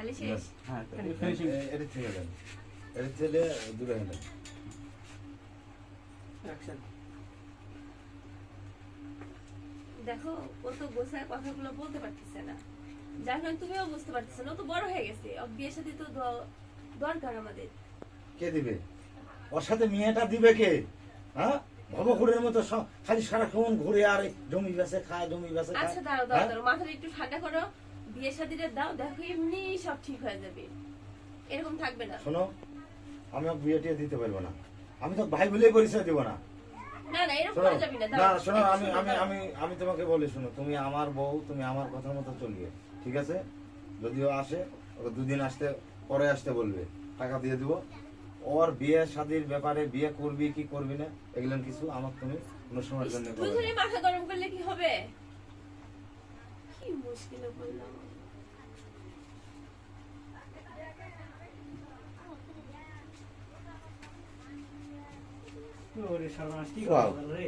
তাহলে শেষ। হ্যাঁ এটা থেকে দেন এটা থেকে দূরে হেলেন। দেখো ও তো গোসায় কথাগুলো বলতে পারতেছে না। যার কারণে তুমিও বুঝতে পারতেছো না তো বড় হয়ে গেছে। বিয়ের সাথে তো দরকার আমাদের। কে দিবে? ওর সাথে মেয়েটা দিবে কে? হ্যাঁ? ভবঘুরের মতো খালি সারাক্ষণ ঘুরে আর জমি বেছে খায় জমি বেছে আচ্ছা দাঁড়াও দাঁড়াও হ্যাঁ? দাঁড়াও মাথাটা একটু ঠান্ডা করো। বিয়ে শাদিরে দাও দেখো এমনি সব ঠিক হয়ে যাবে। এরকম থাকবে না। শোনো আমি ওকে বিয়ে টিয়ে দিতে পারব না। আমি তো ভাই বলেই পরিচয় দিব না। না না এরকম শোনো করা যাবে না না শোনো আমি আমি আমি আমি তোমাকে বলি শোনো তুমি আমার বউ তুমি আমার কথা মতো চলবে ঠিক আছে? যদিও আসে ওকে দুদিন আসতে পরে আসতে বলবে টাকা দিয়ে দিব। ওর বিয়ে শাদির ব্যাপারে বিয়ে করবি কি করবি না এগুলো কিছু আমার তুমি কোনো সময়ের জন্য মাথা গরম করলে কি হবে? মুশকিলে বললাম ওরে সর্বনাশ কি. রে